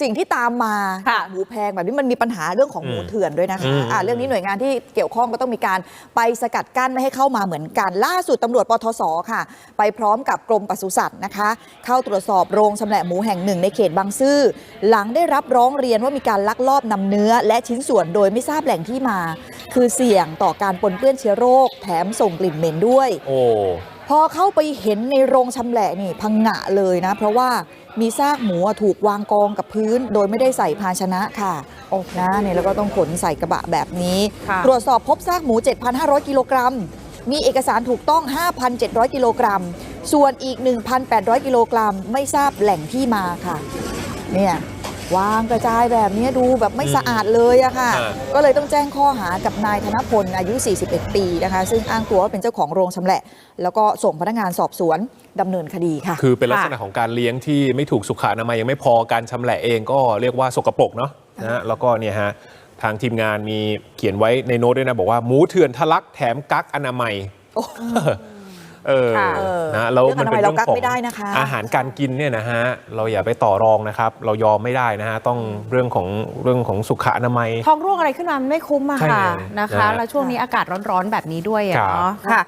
สิ่งที่ตามมาค่ะหมูแพงแบบนี้มันมีปัญหาเรื่องของหมูอืมเถื่อนด้วยนะคะอืมอะเรื่องนี้หน่วยงานที่เกี่ยวข้องก็ต้องมีการไปสกัดกั้นไม่ให้เข้ามาเหมือนกัน ล่าสุดตำรวจปทศค่ะ ไปพร้อมกับกรมปศุสัตว์นะคะ เข้าตรวจสอบโรงชำแหละหมูแห่งหนึ่งในเขตบางซื่อหลังได้รับร้องเรียนว่ามีการลักลอบนำเนื้อ และชิ้นส่วนโดยไม่ทราบแหล่งที่มา คือเสี่ยงต่อการปนเปื้อนเชื้อโรค แถมส่งกลิ่นเหม็นด้วย โอ้ พอเข้าไปเห็นในโรงชำแหละนี่พังงะเลยนะ เพราะว่า มีซากหมูอะถูกวางกองกับพื้น โดยไม่ได้ใส่ภาชนะค่ะโอ้นะเนี่ยแล้วก็ต้องขนใส่กระบะแบบนี้ค่ะตรวจสอบพบซากหมู 7,500 กิโลกรัม มีเอกสารถูกต้อง 5,700 กิโลกรัม ส่วนอีก 1,800 กิโลกรัม ไม่ทราบแหล่งที่มาค่ะ เนี่ย วางกระจายแบบนี้ดูแบบไม่อืมสะอาดเลยอะค่ะอ่าก็เลยต้องแจ้งข้อหากับนายธนพลอายุ 41 ปีนะคะ ซึ่งอ้างตัวว่าเป็นเจ้าของโรงชำแหละ แล้วก็ส่งพนักงานสอบสวนดำเนินคดีค่ะ คือเป็นลักษณะของการเลี้ยงที่ไม่ถูกสุขอนามัยยังไม่พอการชำแหละเองก็เรียกว่าสกปรกเนาะนะฮะแล้วก็เนี่ยฮะทางทีมงานมีเขียนไว้ในโน้ตด้วยนะบอกว่าหมูเถื่อนทะลักแถมกักอนามัยโอ้ เออค่ะนะแล้วมันเป็นเรื่เรื่อองงอนามัยเรากักของไม่ได้นะคะ อาหารการกินเนี่ยนะฮะเราอย่าไปต่อรองนะครับ เรายอมไม่ได้นะฮะต้องเรื่องของเรื่องของสุขอนามัย ท้องร่วงอะไรขึ้นมามันไม่คุ้มอะใช่ค่ะเลยนะคะนะฮะแล้วช่วงนี้อากาศร้อนๆแบบนี้ด้วยอะครับ เนาะค่ะ